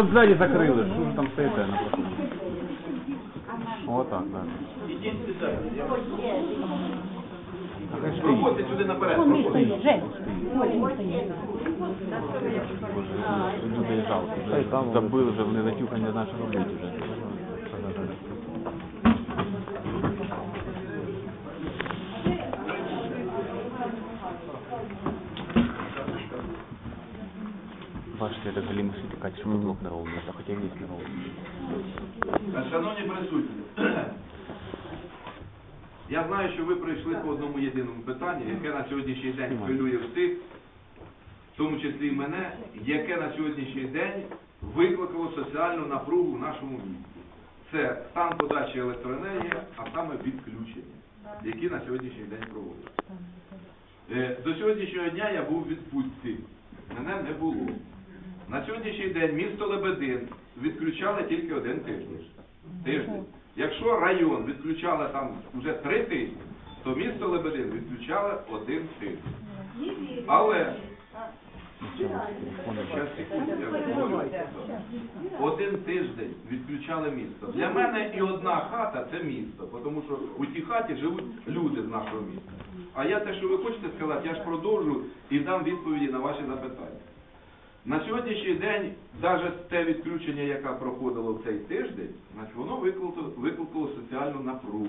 щоб двері закрили, що ви там стоїте на проході? О, так, да. Ідіть сюди. Проходьте сюди наперед. Он не проходьте. стоїть, Жень. Ось він стоїть. Жалко, вже забили вже, вони затюкані наші робити вже. Бачите, это галимый сытый, щоб потолок не ровний, а хоча весь не ровний. Шановні присутні, я знаю, що ви прийшли по одному єдиному питанню, яке на сьогоднішній день хвилює всіх, в тому числі і мене, яке на сьогоднішній день викликало соціальну напругу в нашому місті. Це стан подачі електроенергії, а саме відключення, які на сьогоднішній день проводяться. Е, До сьогоднішнього дня я був у відпустці, мене не було. На сьогоднішній день місто Лебедин відключали тільки один тиждень. Тиждень. Якщо район відключали там вже три тижні, то місто Лебедин відключали один тиждень. Але один тиждень відключали місто. Для мене і одна хата це місто, тому що у тій хаті живуть люди з нашого міста. А я те, що ви хочете сказати, я ж продовжу і дам відповіді на ваші запитання. На сьогоднішній день, навіть те відключення, яке проходило в цей тиждень, значить, воно викликало, викликало соціальну напругу.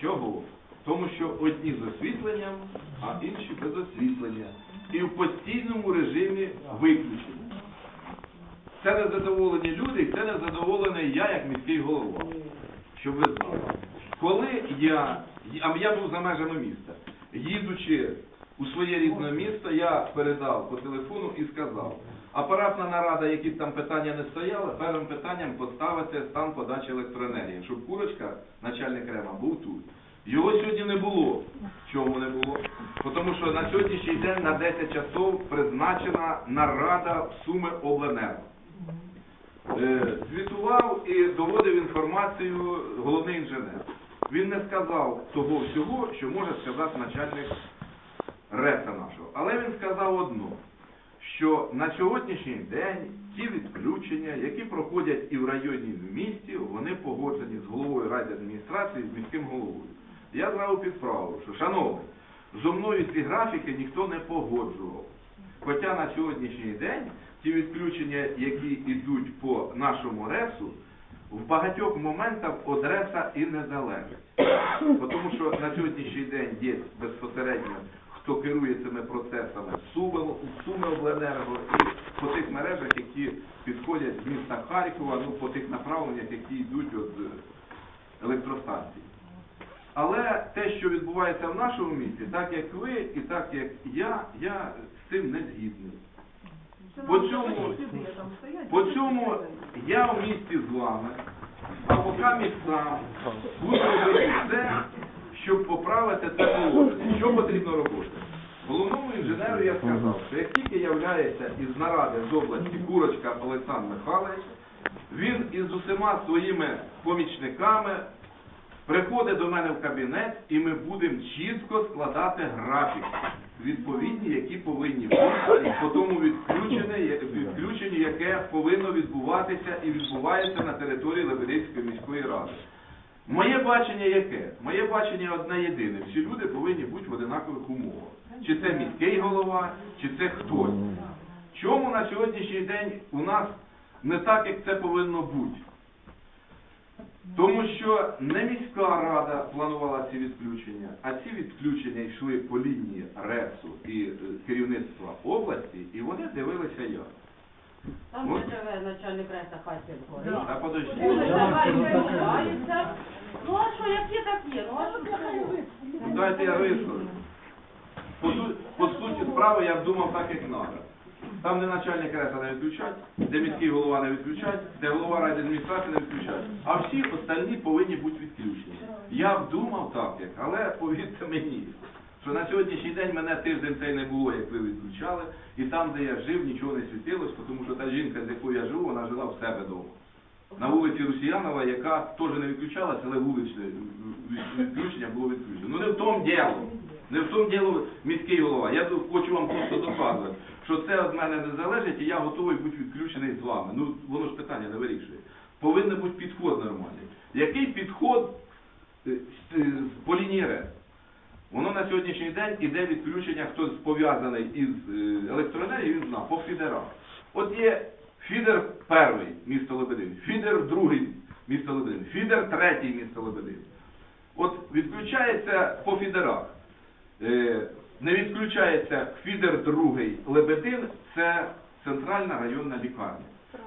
Чого? Тому що одні з освітленням, а інші без освітлення. І в постійному режимі виключення. Це незадоволені люди, це незадоволений я, як міський голова. Щоб ви знали. Коли я, а я був за межами міста, їдучи у своє рідне місто, я передав по телефону і сказав, апаратна нарада, які б там питання не стояли, першим питанням поставити стан подачі електроенергії, щоб курочка, начальник Рема, був тут. Його сьогодні не було. Чому не було? Тому що на сьогоднішній день на 10 часов призначена нарада в Суми Обленерго. Е, звітував і доводив інформацію головний інженер. Він не сказав того всього, що може сказати начальник РЕСа нашого. Але він сказав одно, що на сьогоднішній день ті відключення, які проходять і в районі, і в місті, вони погоджені з головою райдержадміністрації, з міським головою. Я зразу підправив, що, шановний, зо мною ці графіки ніхто не погоджував. Хоча на сьогоднішній день ті відключення, які йдуть по нашому ресу, в багатьох моментах від реса і не залежать. Тому що на сьогоднішній день є безпосередньо, хто керує цими процесами, Суми, Суми Обленерго і по тих мережах, які підходять з міста Харкова, ну по тих направленнях, які йдуть від е, електростанцій. Але те, що відбувається в нашому місті, так як ви і так як я, я з цим не згідний. По цьому, по цьому я в місті з вами, а поки між сам буду робити все, щоб поправити це положення. Що потрібно робити? Головному інженеру я сказав, що як тільки являється із наради з області Курочка Олександр Михайлович, він із усіма своїми помічниками приходить до мене в кабінет і ми будемо чітко складати графік, відповідні, які повинні бути по тому відключенню, яке повинно відбуватися і відбувається на території Лебединської міської ради. Моє бачення яке? Моє бачення одне єдине. Всі люди повинні бути в одинакових умовах. Чи це міський голова, чи це хтось. Чому на сьогоднішній день у нас не так, як це повинно бути? Тому що не міська рада планувала ці відключення, а ці відключення йшли по лінії РЕСу і е, керівництва області, і вони дивилися як. Там де живе начальник реста Харків А подожди. Ну а що, як є, так є. Ну а що це? Ну, Дайте я вискажу. По, по суті справи я думав так, як треба. Там, де начальник РЕСа не відключать, де міський голова не відключать, де голова райдержадміністрації не відключать, а всі остальні повинні бути відключені. Я б думав так, як, але повірте мені, що на сьогоднішній день мене тиждень цей не було, як ви відключали, і там, де я жив, нічого не світилось, тому що та жінка, з якою я живу, вона жила в себе вдома. На вулиці Русіянова, яка теж не відключалася, але вуличне відключення було відключено. Ну не в тому діло. Не в тому діло міський голова. Я хочу вам просто доказувати, що це від мене не залежить, і я готовий бути відключений з вами. Ну, воно ж питання не вирішує. Повинен бути підход нормальний. Який підход е, з- по лінії РЕС? Воно на сьогоднішній день іде відключення, хтось пов'язаний із е, електроенергією, він знав, по фідерах. От є фідер перший місто Лебедин, фідер другий місто Лебедин, фідер третій місто Лебедин. От відключається по фідерах. Е, Не відключається фідер другий Лебедин, це центральна районна лікарня.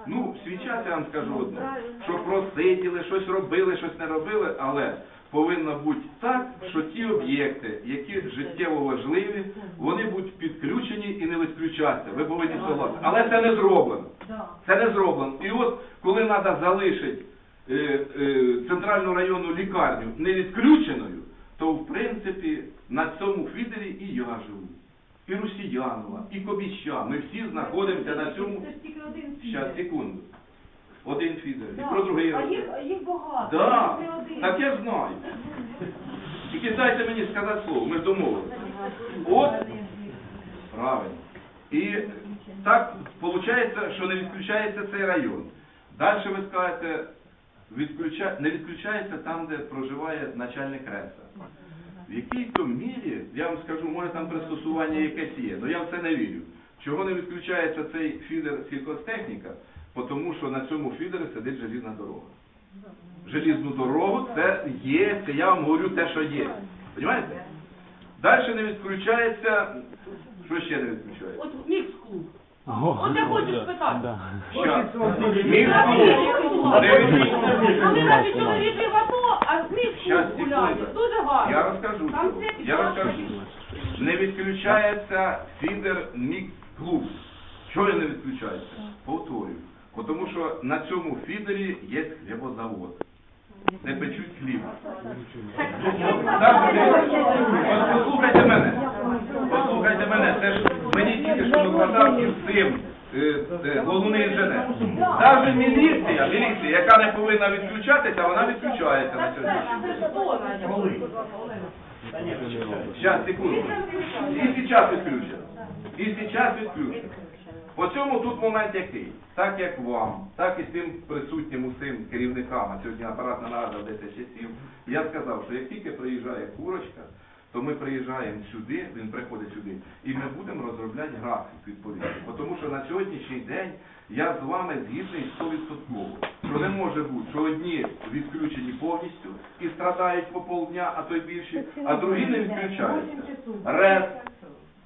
Ну, в свій час я вам скажу одне, що просиділи, щось робили, щось не робили, але повинно бути так, що ті об'єкти, які життєво важливі, вони будуть підключені і не відключаться. Ви повинні согласити. Але це не зроблено. Це не зроблено. І от коли треба залишити е, е, центральну районну лікарню не відключеною, то в принципі на цьому фідері і я живу. І Русіянова, і Кобіща. Ми всі знаходимося на цьому. Щас, секунду. Один фідер. І про другий А їх, їх багато. Да. Один. Так я знаю. Тільки дайте мені сказати слово, ми ж домовилися. От, правильно. І так виходить, що не відключається цей район. Далі ви скажете, відключа... не відключається там, де проживає начальник РЕСа. В якій то мірі, я вам скажу, може там пристосування якесь є, але я в це не вірю. Чого не відключається цей фідер сільхозтехніка? Тому що на цьому фідері сидить желізна дорога. Желізну дорогу це є, це я вам говорю те, що є. Понимаєте? Далі не відключається. Що ще не відключається? От мікс-клуб. От я хочу спитати. Мікс-клуб. Не відключається. наші чоловіки в АТО, а Щас, мікс-клуб гуляють. Дуже гарно. Я розкажу. Там все Я розкажу. Не відключається фідер мікс-клуб. Чого він не відключається? Повторюю. Тому що на цьому фідері є хлібозавод. Де печуть хліб. Послухайте мене. Послухайте мене. Це ж мені тільки що викладав із цим е, е, головний інженер. Навіть міліція, міліція, яка не повинна відключатися, вона відключається на сьогодні. Сейчас, секунду. І сейчас відключать. І сейчас відключать. По цьому тут момент який? Так як вам, так і тим присутнім усім керівникам, а сьогодні апаратна нарада 10 часів, я сказав, що як тільки приїжджає курочка, то ми приїжджаємо сюди, він приходить сюди, і ми будемо розробляти графік відповідно. Тому що на сьогоднішній день я з вами згідний 100%, що не може бути, що одні відключені повністю і страдають по полдня, а то й більше, а другі не відключаються. РЕС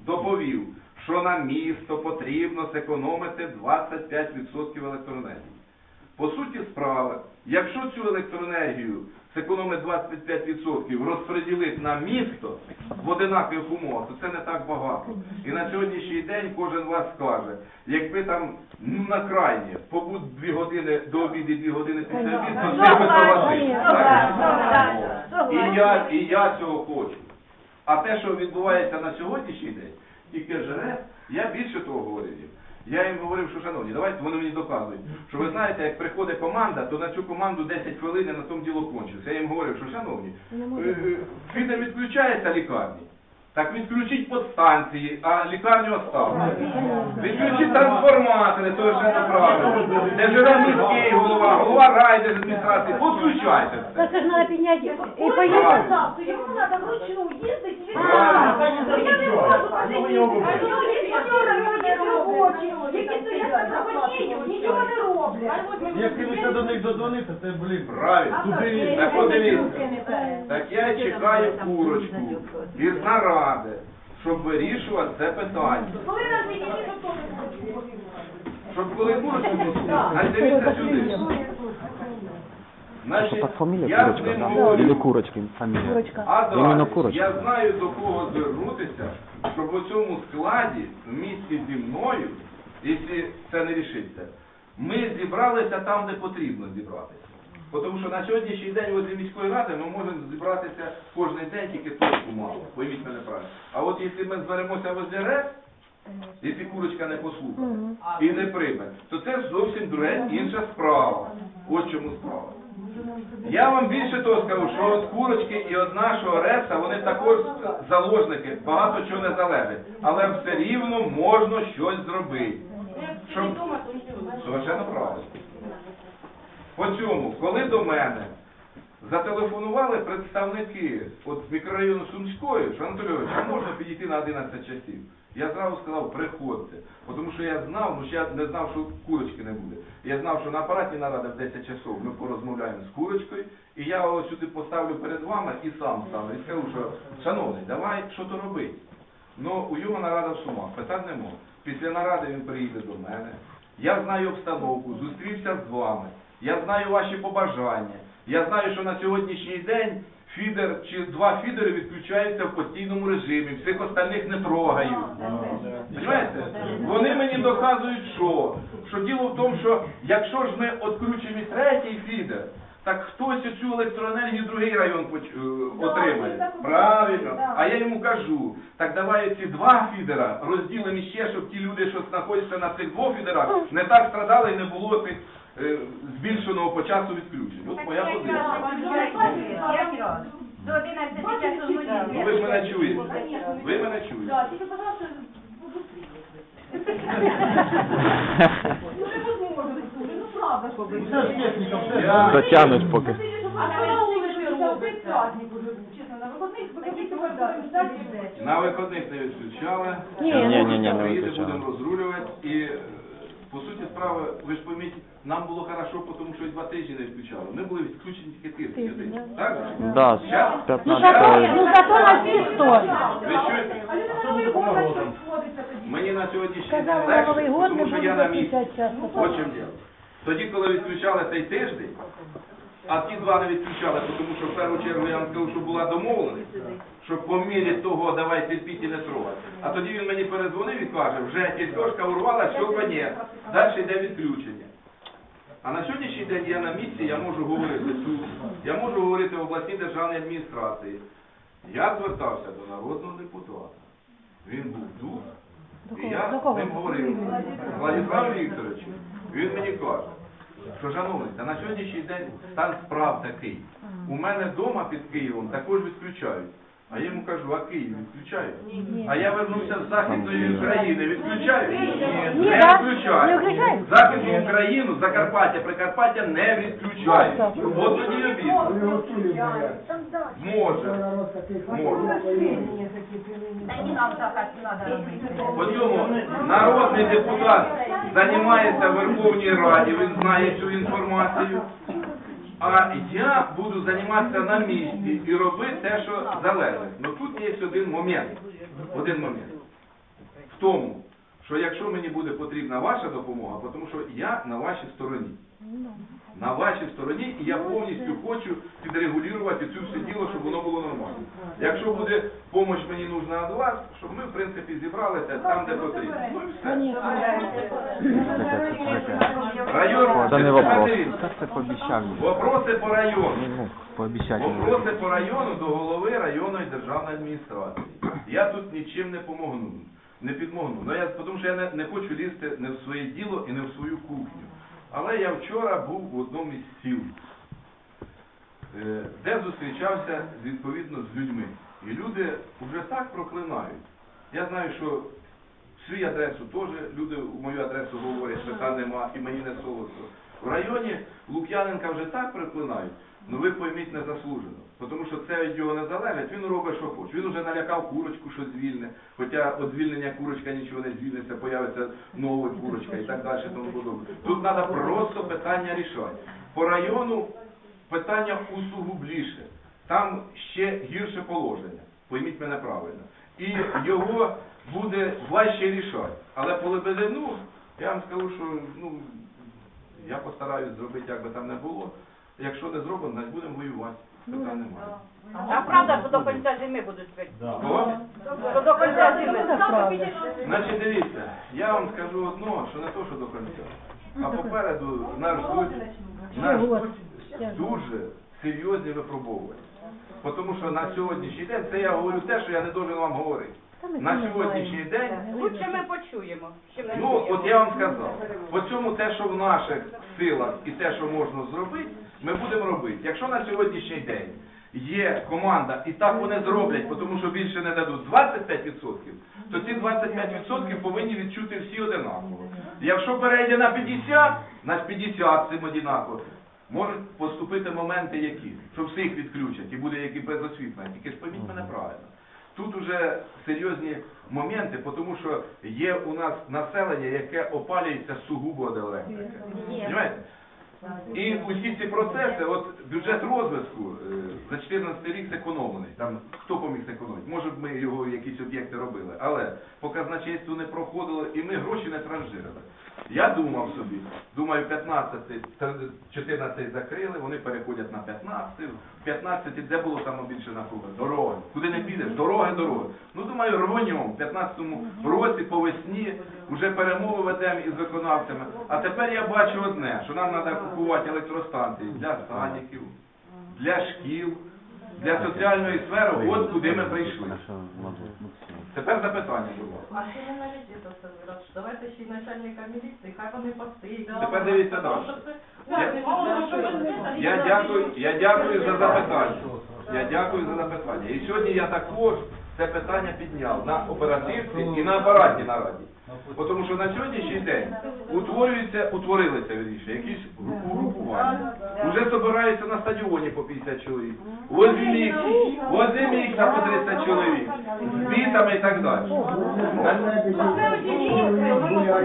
доповів, що на місто потрібно зекономити 25% електроенергії. По суті справи, якщо цю електроенергію зекономить 25% розподілити на місто в одинакових умовах, то це не так багато. І на сьогоднішній день кожен вас скаже, якби там ну, на крайні побудь дві години до обіду, дві години після обіду, то всі би согласилися. І я, і я цього хочу. А те, що відбувається на сьогоднішній день, тільки ЖРЕС, я більше того говорив їм. Я їм говорив, що шановні, давайте вони мені доказують, що ви знаєте, як приходить команда, то на цю команду 10 хвилин і на тому діло кончиться. Я їм говорив, що шановні, е, е, фідер відключається лікарні. Так відключіть подстанції, а лікарню оставте. Відключіть трансформатори, совершенно правильно. Де живе міський голова, голова райдержадміністрації, Подключайте. все. це ж треба підняти і Правильно. поїхати. то йому треба вручну їздити. Я не можу посидіти. А люди є робочі, які стоять на проходінню, нічого не роблять. Якщо ви ще до них додзвонити, це, блін, Правильно. туди Так подивіться. Так я чекаю курочку із наради, щоб вирішувати це питання. Коли нас відійшли, то. Щоб коли курочку послухати, а дивіться сюди. Что так фамилия я з Курочка, ним да? говорю. Или Курочкин фамилия? Курочка. А Іменно далі, курочка. я знаю до кого звернутися, щоб у цьому складі, в місті зі мною, якщо це не рішиться, ми зібралися там, де потрібно зібратися. Бо Тому що на сьогоднішній день возле міської ради ми можемо зібратися кожен день тільки точку мало. Пойміть мене правильно. А от якщо ми зберемося возле РЕС, якщо курочка не послухає і не прийме, то це зовсім друге інша справа. Ось чому справа. Я вам більше того скажу, що от курочки і от нашого реса, вони також заложники, багато чого не залежить. Але все рівно можна щось зробити. Нічого. Совершенно правильно. По цьому, коли до мене зателефонували представники от мікрорайону Сумської, що Анатолій Іванович, а можна підійти на 11 часів? Я зразу сказав, приходьте. Тому що я знав, ну ще я не знав, що курочки не буде. Я знав, що на апараті нарада в 10 часов ми порозмовляємо з курочкою, і я ось сюди поставлю перед вами і сам стану. І скажу, що шановний, давай що то робити. Ну, у його нарада в Сумах, питань нема. Після наради він приїде до мене. Я знаю обстановку, зустрівся з вами. Я знаю ваші побажання. Я знаю, що на сьогоднішній день фідер чи два фідери відключаються в постійному режимі, всіх остальних не трогають. Понимаєте? Вони мені доказують, що? Що діло в тому, що якщо ж ми відключимо третій фідер, так хтось цю електроенергію другий район е, отримає. Правильно. А я йому кажу, так давай ці два фідера розділимо ще, щоб ті люди, що знаходяться на цих двох фідерах, не так страдали і не було тих е, збільшеного по часу відключень. От моя позиція. До 11 часу Ну ви ж мене чуєте. Ви мене чуєте. Да, тільки, пожалуйста, ну ну правда, що ви. Все ж техніка, все. Я- Дотягнуть поки. А що на вулиці робиться? Чесно, на виходних покажіть сьогодні. На виходних не відключали. Ні, ні, ні, не Приїде, відключали. будемо розрулювати. І е, по суті справи, ви ж пойміть, нам було хорошо, тому що і два тижні не відключали. Ми були відключені тільки тиждень. один. Так? Да, з Щас? 15 Ну зато на всі сто. Ви що? Мені на сьогоднішній день Казали, на легше, Новий год тому що я на місці. 50 часу. От чим діло. Тоді, коли відключали цей тиждень, а ті два не відключали, тому що в першу чергу я вам скажу, що була домовленість, що по мірі того давай терпіть і не трогати. А тоді він мені передзвонив і каже, вже тільки урвала, конець, далі йде відключення. А на сьогоднішній день я на місці, я можу говорити тут, я можу говорити в обласній державній адміністрації. Я звертався до народного депутата. Він був тут. І я з ним говорив. Владислав Вікторович, він мені каже, що шановний, та на сьогоднішній день стан справ такий. У мене вдома під Києвом також відключають. А я йому кажу, а Київ відключають? А я вернувся з Західної України, відключають? Ні, Не да? Не відключають. включають? Західну Україну, Закарпаття, Прикарпаття не відключають. От тоді і обід. Може. Може. Не нам так надо робити. По цьому народний депутат займається в Верховній Раді, він знає цю інформацію. А я буду займатися на місці і робити те, що залежить. Ну тут є один момент. Один момент. В тому, що якщо мені буде потрібна ваша допомога, тому що я на вашій стороні. На вашій стороні, і я повністю хочу підрегулювати цю все діло, щоб воно було нормально. Якщо буде допомога мені нужна від вас, щоб ми, в принципі, зібралися там, де потрібно. Ну і все. Район, Це не вопрос. дивіться, це пообіцяв. Вопроси по району. Пообіцяти. Вопроси по району до голови районної державної адміністрації. Я тут нічим не помогну, не підмогну. Ну, я, тому що я не, не хочу лізти не в своє діло і не в свою кухню. Але я вчора був в одному із сіл, е, де зустрічався відповідно з людьми. І люди вже так проклинають. Я знаю, що свій адресу теж люди в мою адресу говорять, що там нема, і мені не солодко. В районі Лук'яненка вже так проклинають, ну ви пойміть незаслужено. Тому що це від його не залежить, він робить, що хоче. Він вже налякав курочку, що звільне, хоча від звільнення курочка нічого не звільниться, появиться нова курочка і так далі. Тому подобне. Тут треба просто питання рішати. По району питання усугубліше. Там ще гірше положення. Пойміть мене правильно. І його буде важче рішати. Але по Лебедину, я вам скажу, що ну, я постараюсь зробити, як би там не було. Якщо не зробимо, значить будемо воювати. Питань немає. А правда, що до кінця зими будуть пити? Що до кінця зими? Значить, дивіться, я вам скажу одно, що не то, що до кінця. А попереду нас ждуть, нас ждуть дуже серйозні випробовування. Тому що на сьогоднішній день, це я говорю те, що я не должен вам говорити. На сьогоднішній день Лучше ми почуємо. чим не Ну, от я вам сказав, по цьому те, що в наших силах і те, що можна зробити, ми будемо робити. Якщо на сьогоднішній день є команда, і так вони зроблять, тому що більше не дадуть 25%, то ці 25% повинні відчути всі одинаково. Якщо перейде на 50, на 50 цим одинаково. Можуть поступити моменти які, що всіх відключать і буде які без освітлення. Тільки ж пойміть мене правильно. Тут уже серйозні моменти, тому що є у нас населення, яке опалюється сугубо від електрики. І усі ці процеси, от бюджет розвитку е, за 14 рік зекономлений. Там хто поміг зекономити? Може б ми його якісь об'єкти робили, але по казначейству не проходило і ми гроші не транжирили. Я думав собі, думаю, 15, 14 закрили, вони переходять на 15, в 15 де було саме більше напруги? Дороги. Куди не підеш? Дороги, дороги. Ну думаю, рвоньом, в 15 році по весні вже перемови ведемо із виконавцями. А тепер я бачу одне, що нам треба купувати електростанції для садиків, для шкіл, для соціальної сфери, от куди ми прийшли. Тепер запитання, будь ласка. А ще не літі то все раз. Давайте ще й начальника міліції, хай вони постійно. Тепер дивіться далі. Я- Я дякую, я дякую за запитання. Я дякую за запитання. І сьогодні я також це питання підняв на оперативці і на апаратній нараді. Бо Тому що на сьогоднішній день утворюються, утворилися вірніше, якісь угрупування. Уже збираються на стадіоні по 50 чоловік. Возле міг, возле міг по 30 чоловік. З бітами і так далі.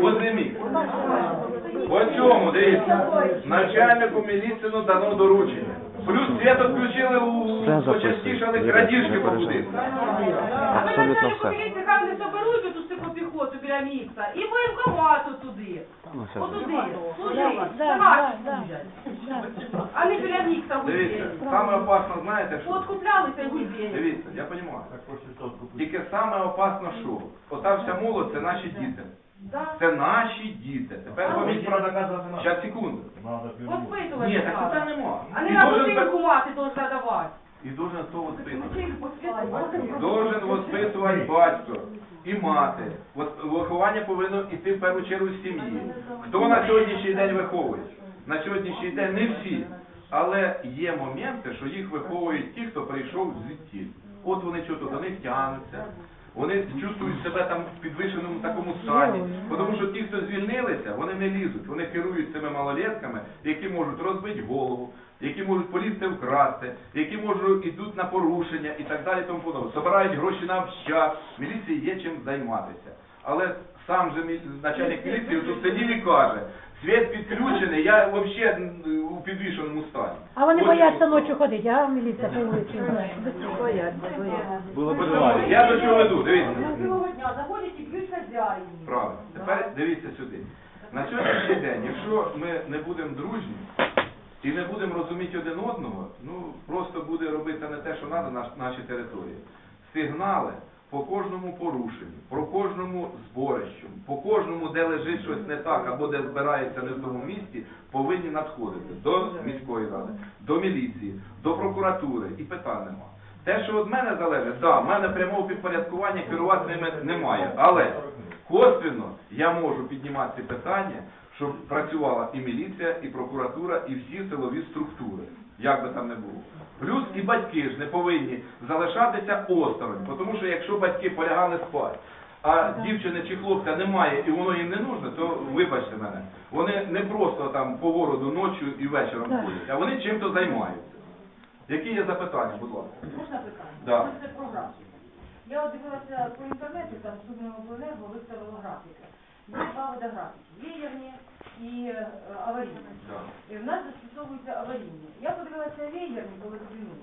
Возле міг. По цьому, дивіться, начальнику міліції дано доручення. Плюс світ включили у Все почастішали крадіжки по будинку. Абсолютно все. Хай не соберуть оту піхоту біля міста і воєнкомату туди. Ну, все. Отуди. Наші служать. А не біля міста Дивіться, саме опасно, знаєте що? Подкуплялися і. Дивіться, я розумію. Тільки саме опасно що? Ота вся молодь це наші діти. Да. Це наші діти. Тепер поміть про Щас, секунду. Воспитувати Ні, так треба. питань нема. А не І на должен будинку мати должна давати. І должен хто воспитувати? Должен воспитувати батько і мати. Вос- Виховання повинно йти в першу чергу з сім'ї. Хто на сьогоднішній день виховує? На сьогоднішній день не всі. Але є моменти, що їх виховують ті, хто прийшов звідти. От вони чого до них тягнуться. Вони чувствують себе там в підвищеному такому стані. Тому що ті, хто звільнилися, вони не лізуть, вони керують цими малолетками, які можуть розбити голову, які можуть полізти вкрасти, які можуть ідуть на порушення і так далі. Тому подобне. Собирають гроші на общак. Міліції є чим займатися. Але сам же начальник міліції тут сидів і каже, світ підключений, я взагалі у підвішеному стані. А вони бояться ночі ходити, а міліція по вулиці. Було б Тому. Я до чого веду, дивіться. Цілого дня заходять і б'ють хазяїв. Правильно. Тепер дивіться сюди. На сьогоднішній день, якщо ми не будемо дружні і не будемо розуміти один одного, ну просто буде робити не те, що треба на нашій території. Сигнали по кожному порушенню, по кожному зборищу, по кожному, де лежить щось не так або де збирається не в тому місці, повинні надходити до міської ради, до міліції, до прокуратури і питань нема. Те, що від мене залежить, так, в мене прямого підпорядкування керувати ними немає. Але косвенно я можу піднімати питання, щоб працювала і міліція, і прокуратура, і всі силові структури, як би там не було. Плюс і батьки ж не повинні залишатися осторонь, тому що якщо батьки полягали спати, а дівчини чи хлопця немає і воно їм не нужно, то вибачте мене, вони не просто там по городу ночі і вечором ходять, а вони чим-то займаються. Які є запитання, будь ласка? Можна питання? Да. Це про графіки. Я от дивилася по інтернету, там Субмінобленерго виставило графіки. Є два види графіків. Веєрні і е, аварійні. І в нас застосовуються аварійні. Я подивилася веєрні, коли дзвіню.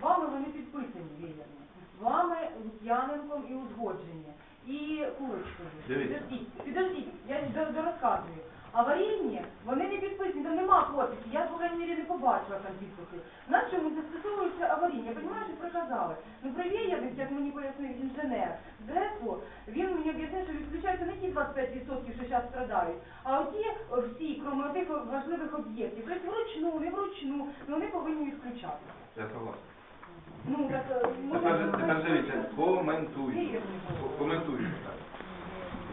Вами вони підписані веєрні. Вами Лук'яненком і узгоджені. І Курочкою. Підождіть, підождіть, я дорозказую. Аварійні, вони не підписані, там нема подписів. Я, по крайній мірі, не побачила там підписи. На чому застосовуються аварійні? Я розумію, що приказали. Ну, при як мені пояснив інженер ЗЕСу, він мені об'яснив, що відключаються не ті 25%, що зараз страдають, а оті всі, крім тих важливих об'єктів. Тобто вручну, не вручну, ну вони повинні відключатися. Я согласен. Ну, так, е, Тепер, же- тепер дивіться, коментуйте. Коментуйте так.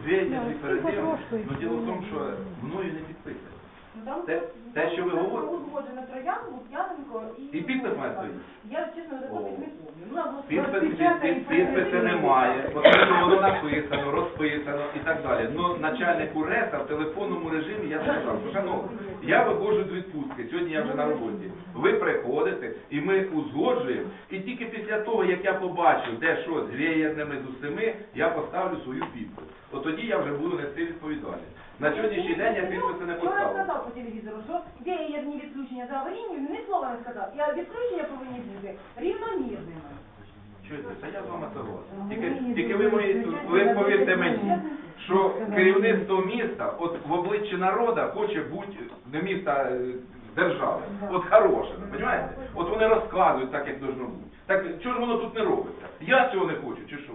Звідня не тим, Но діло в тому, що мною не підписано. Ну, там Те- просто- те, що ви говорите. узгоджено Троян, Лук'яненко і... І підпис має стоїть? Я, чесно, за підпис не помню. Ну, або Підпис, розпечатаний, під- підписи немає, що воно написано, розписано і так далі. Ну, начальнику РЕСа в телефонному режимі я сказав, що шановні, я виходжу з відпустки, сьогодні я вже на роботі. Ви приходите і ми узгоджуємо. І тільки після того, як я побачу, де що з веєрними, з усіми, я поставлю свою підпис. От тоді я вже буду нести відповідальність. На сьогоднішній день я підписи не Вчора поставив. сказав по телевізору, що веєрні відключення за аварійні, ні слова не сказав. І відключення повинні бути рівномірними. Чуєте, це я з вами согласен. Тільки, тільки ви мої, ви повірте мені, що керівництво міста, от в обличчі народа хоче бути не міста е, держави, от хороше, розумієте? От вони розказують так, як должно бути. Так чого ж воно тут не робиться? Я цього не хочу, чи що?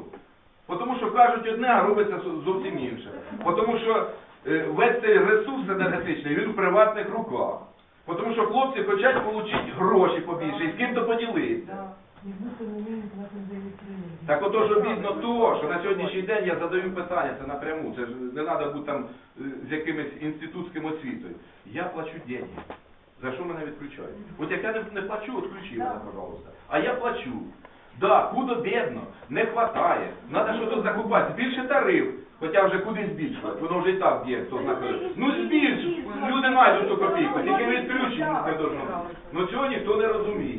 Бо Тому що кажуть одне, а робиться зо- зовсім інше. Бо Тому що весь цей ресурс енергетичний, він в приватних руках. Тому що хлопці хочуть отримати гроші побільше і з ким-то поділитися. Так ото ж обідно то, що на сьогоднішній день я задаю питання, це напряму, це ж не треба бути там е, з якимось інститутським освітою. Я плачу деньги. За що мене відключають? От як я не плачу, відключи мене, пожалуйста. А я плачу. Да, худо бідно, не хватає. Треба щось закупати. Збільши тариф, хоча вже куди збільшувати, воно вже і так є, хто знає. Ну збільш, люди знайдуть ту копійку, тільки відключити не должно. Ну цього ніхто не розуміє.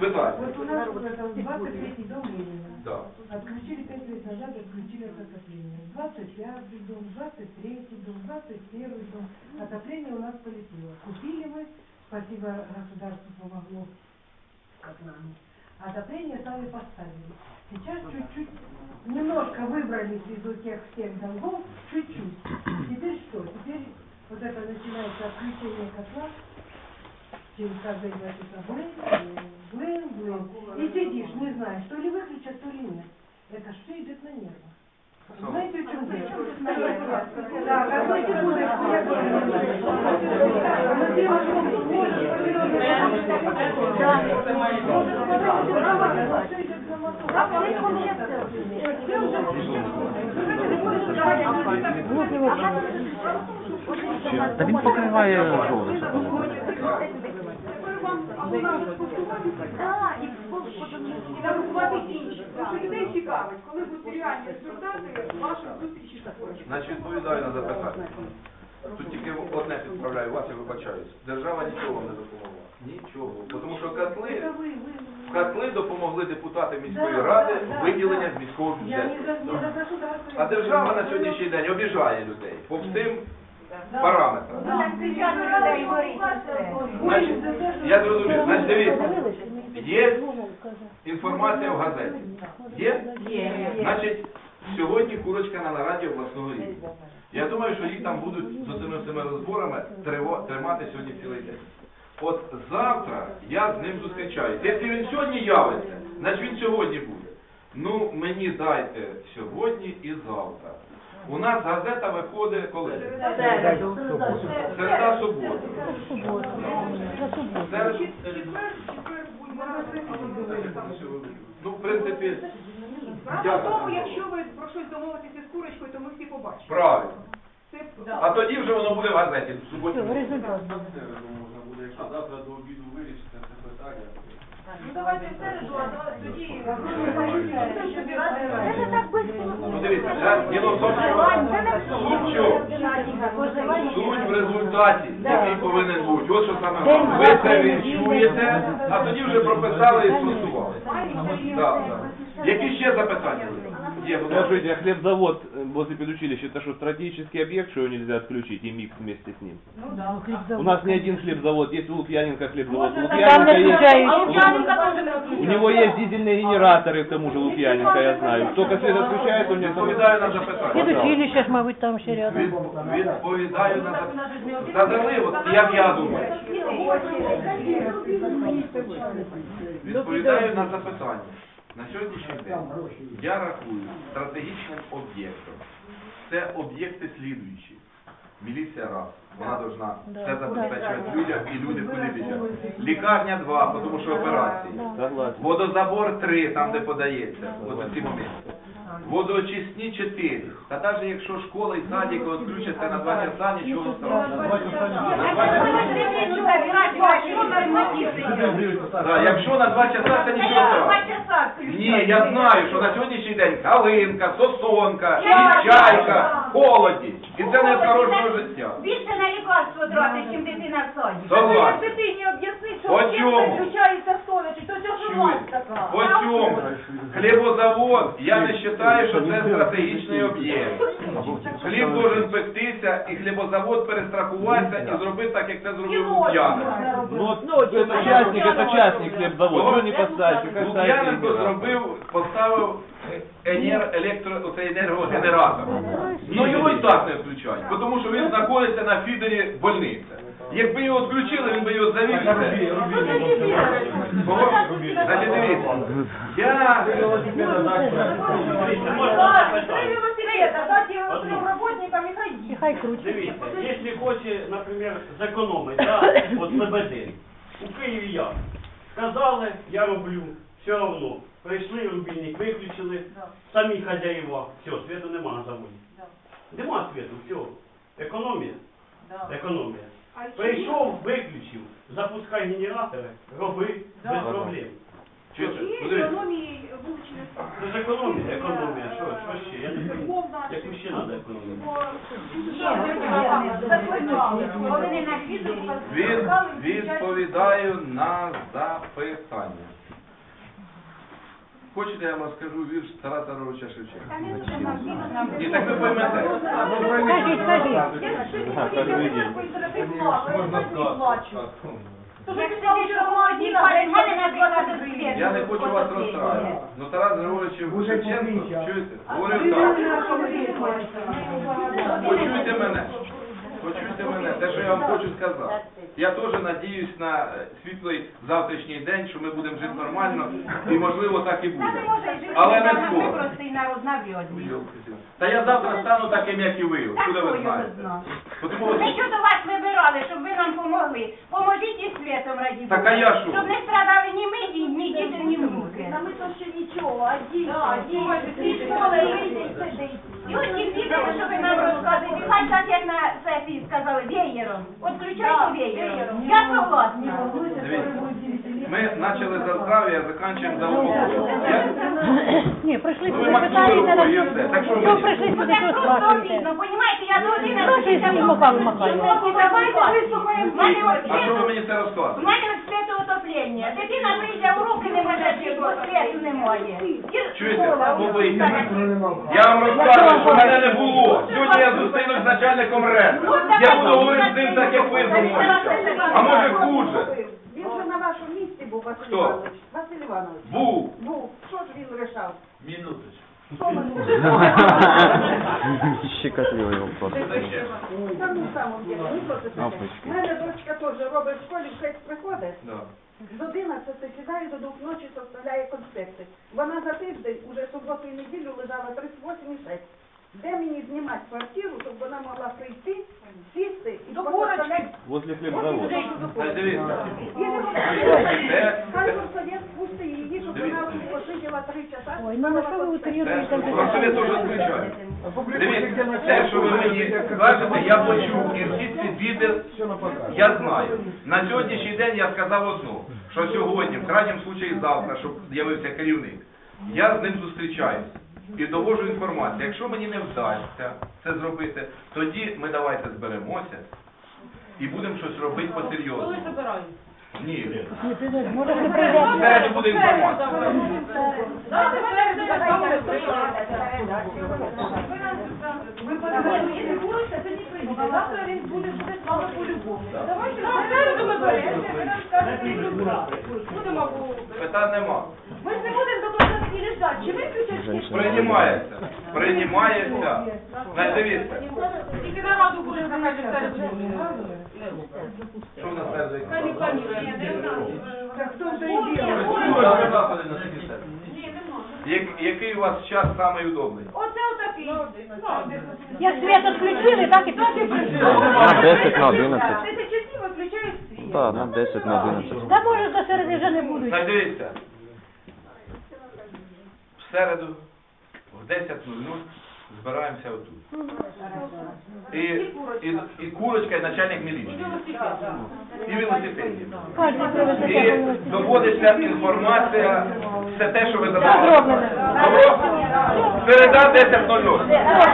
Питання. Вот у нас вот это 23 дом Ленина. Да. Отключили 5 лет назад, отключили от отопления. 25 дом, 23 дом, 21 дом. Отопление у нас полетело. Купили мы, спасибо государству помогло, как нам. Отопление сами поставили. Сейчас чуть-чуть, немножко выбрались из тех всех долгов, чуть-чуть. Теперь что? Теперь вот это начинается отключение котла, через каждое два часа блин, блин, блин. И сидишь, не знаешь, то ли выключат, то ли нет. Это все идет на нервы. Знаете, в чем дело? Да, мотор. Та він покриває жовтий І нарахувати інші. Тому що людей цікавить, коли будуть реальні результати вашої зустрічі з такою. Значить, відповідаю на запитання. Тут тільки одне підправляю вас, я вибачаюсь. Держава нічого вам не допомогла. Нічого. Бо Тому що котли, Это вы, вы. в котли допомогли депутати міської Да, ради да, да, виділення да. з міського Я не бюджету. за, не за государство. А держава на сьогоднішній день обіжає людей по всім Да. параметрам. Да. Значить, я зрозумів, значить дивіться, є інформація в газеті. Є? Значить, сьогодні курочка на нараді обласного рівня. Я думаю, що їх там будуть з цими всіми розборами тримати сьогодні цілий день. От завтра я з ним зустрічаюся. Якщо він сьогодні явиться, значить він сьогодні буде. Ну, мені дайте сьогодні і завтра. У нас газета виходить коли? Середа субота. Серед- Ну, в принципі, Справа в тому, якщо ви про щось домовитеся з курочкою, то ми всі побачимо. правильно. Це А тоді вже воно буде в газеті в суботі. Можна буде, якщо завтра до обіду вирішити це питання. Ну давайте в середу, а то- тоді... Ну дивіться, діло в тому, що суть в? Суть в результаті, який повинен бути. От що саме головне. Ви це відчуєте, а тоді вже прописали і спростували. Так, так. Які ще запитання? Є, будь ласка. Скажите, а хлебзавод э, возле педучилища, это что, стратегический объект, что его нельзя отключить и микс вместе с ним? У нас не один хлебзавод, есть у Лукьяненко хлебзавод. У Лукьяненко есть, у него есть дизельные генераторы, к тому же Лукьяненко, я знаю. Только свет отключается, у него там... Відповідаю на запитання. Училище ж, мабуть, там ще рядом. Від- Відповідаю на запитання. Задали, от як я думаю. Відповідаю на запитання. На сьогоднішній день я рахую стратегічним об'єктом. Це об'єкти слідуючі. Міліція раз. Вона должна все забезпечувати людям і люди куди біжать. Лікарня два, тому що операції. Водозабор три, там де подається, от ці моменти. Водоочисні 4. Та навіть якщо школа і садик відключаться на 2 часа, нічого страшного. Так, якщо на 2 часа, це нічого страшного. Ні, я знаю, що на сьогоднішній день калинка, сосонка, чайка, холоді. І це не хорошого життя. Більше на лікарство тратить, чим дитина в саді. Согласен. Як дитині об'яснить, що По в чому? включається совість, то це ж у вас така. По цьому хлібозавод, я не вважаю, що це стратегічний об'єкт. Хліб должен пектися, і хлібозавод перестрахуватися і зробити так, як це зробив Лук'яненко. Ну, вот это частник, это частник хлебзавод. Что не поставить? Какая Лук'яненко зробив, поставив енер, електро, оцей енергогенератор. Ну його і так не включають, тому що він знаходиться на фідері больниці. Якби його відключили, він би його завів. Значить, дивіться, я. Дивіться, якщо хоче, наприклад, зекономити, да, от Лебедин, у Києві я. Сказали, я роблю, все одно. Прийшли, рубільник виключили, самі хазяїва, все, світу нема на заводі. Нема світу, все. Економія. Економія. Прийшов, виключив, запускай генератори, роби, без проблем. Це? Ж економія, економія, що, що ще? Я не розумію, яку ще треба економію? Він відповідаю на запитання. Хочете, я вам розкажу вірш Тараса Григоровича Шевченка? Ні, так ви поймете. Скажіть, скажіть. Я не хочу вас розстраювати. Ну Тарас Григорович Шевченко, чуєте? Говорив так. Почуйте мене. Почуйте мене. Те, що я вам хочу сказати. Я теж надіюсь на е, світлий завтрашній день, що ми будемо жити нормально і можливо так і буде. Але не скоро. Та я завтра стану таким, як і ви. Откуда ви знаєте? Тому Ми що до вас вибирали, щоб ви нам помогли. Поможіть і світом раді Так, а я що? Щоб не страдали ні ми, ні, ні діти, ні внуки. Та ми то ще нічого, а діти. Діти, і школа, і діти. І ось їх діти, що ви нам розказуєте, хай так, як на сесії сказали, веєром. От включайте веєром. Я согласна. Дивіться, ми почали за здрав'я, а закінчуємо за упокой. Ні, прийшли Ну, сюди ви Максимову зараз. Так що що прийшли Ну сюди, що спрашуєте? обідно, я до один Що ти з махами махаєш? У мене от А що ви мені це у розказуєте? мене світу отоплення. Дитина прийде в руки не може бо світу немає. І Чуєте? школа. Я вам розказую, що мене не було. Сьогодні я зустрінусь з начальником РЕН. Я буду говорити з ним так, як ви замовите. А може хуже. Він же на вашому місці був, Василь Хто? Іванович. Василь Іванович. Був. Був. Що ж він рішав? Минуточку. Щекотливый вопрос. Та ну самом деле, ну що це таке? Опачки. У мене дочка теж робить в школі, в шесть приходить. Да. З 11 сідає до двох ночі, составляє конспекти. Вона за тиждень, уже суботу і неділю лежала 38,6. Де мені знімати квартиру, щоб вона могла прийти, сісти і До поставляти Возле хлебзавода. Та дивіться. Хай пусти її, щоб вона посиділа три часа. Ой, ну на що ви просто ви теж включаєте. Дивіться, те, що ви мені кажете, я почув, і всі ці біди я знаю. На сьогоднішній день я сказав одну, що сьогодні, в крайньому случаї завтра, щоб з'явився керівник, я з ним зустрічаюся і довожу інформацію. Якщо мені не вдасться це зробити, тоді ми давайте зберемося і будемо щось робити посерйозно. Ні. Може, не прийде. Це буде інформація. Завтра він буде буде з вами по-любому. Давайте ми беремо, ви нам скажете. Будемо Питань нема. Ми ж не будемо лежати. Чи виключать? Приймається. Приймається. Значить, дивіться. Тільки на раду буде сказати, що в нас не планує. Так хто вже і не який у вас час самий удобний? Оце отакий. Як світ відключили, так і На 10, на 11. 10 часів виключають світ. Так, на 10, на 11. Та може до середи вже не будуть. Так дивіться. Середу в 10.00 збираємося отут. І, і, і курочка, і начальник міліції. І велосипедів. І доводиться інформація, все те, що ви задавали. Добро? Середа 10.00.